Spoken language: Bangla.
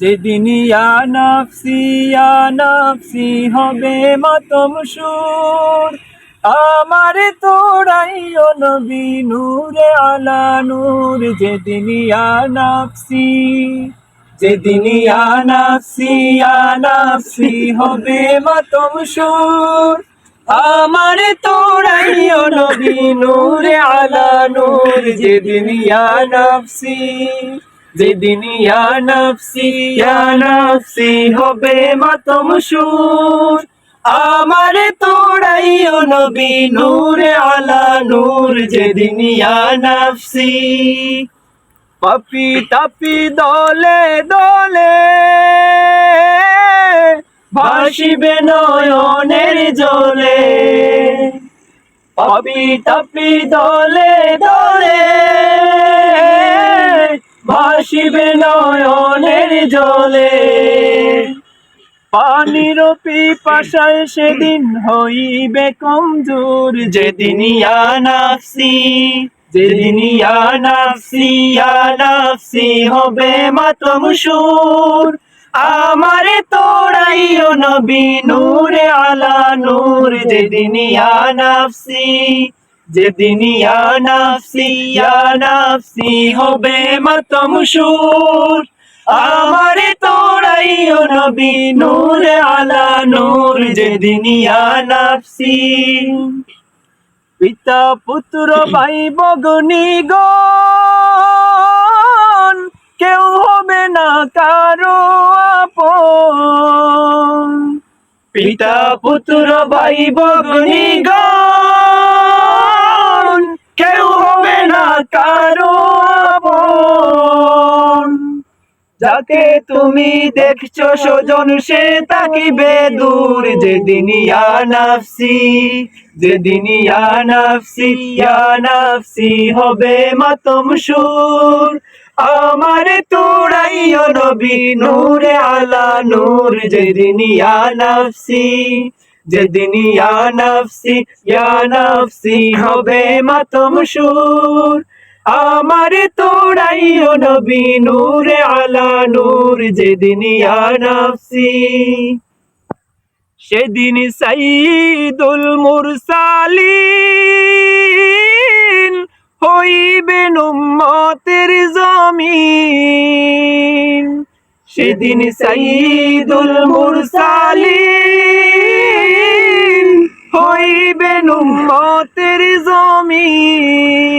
যেদিন ইয়া নাফসি ইয়া নাফসি হবে মাতম সুর, আমার তোরাইও নবী নূরে আলা নূর যেদিন ইয়া নাফসি যেদিন ইয়া নাফসি ইয়া নাফসি হবে মাতম সুর, আমার তোরাইও নবী নূরে আলা নূর যেদিন ইয়া নাফসি। যেদিন হবে মাতম সুর। আমার তোরাইও নবী নূরে আলা নূর যেদিন পাপি তাপি দলে দলে ভাসিবে নয়নের জলে। পাপি তাপি দলে দলে ভাসিবে নয়নের জলে। পানির পিপাসায় সেদিন হইবে কমজোর। যেদিন ইয়া নাফসি, যেদিন ইয়া নাফসি ইয়া নাফসি হবে মাতম সুর। আমারে তোরাইও নবী নূরে আলা নূর, যেদিন ইয়া নাফসি যেদিন ইয়া নাফসি হবে মাতম সুর। আমারে তোরাইও নবী নূরে আলা নূর যেদিন ইয়া নাফসি পিতা, পুত্র, ভাই বগনি গণ কেউ হবে না কারও আপন। পিতা, পুত্র, ভাই বগনি গণ কারও যাকে তুমি দেখছ সজন সে তাকিবে দূর। যেদিন ইয়া নাফসি, যেদিন ইয়া নাফসি হবে মাতম সুর। আমার তোরাইও নবী, নূরে আলা নূর। যেদিন ইয়া যেদিন ইয়া নাফসি ইয়া নাফসি, হবে মাতম সুর। আমার তোরাইও নবী নূরে আলা নূর যেদিন ইয়া নাফসি। সেদিন সাইদুল মুরসালিন হইবেন উম্মতের জমিন। সেদিন সাইদুল মুরসালিন হইবেন উম্মতের জমিন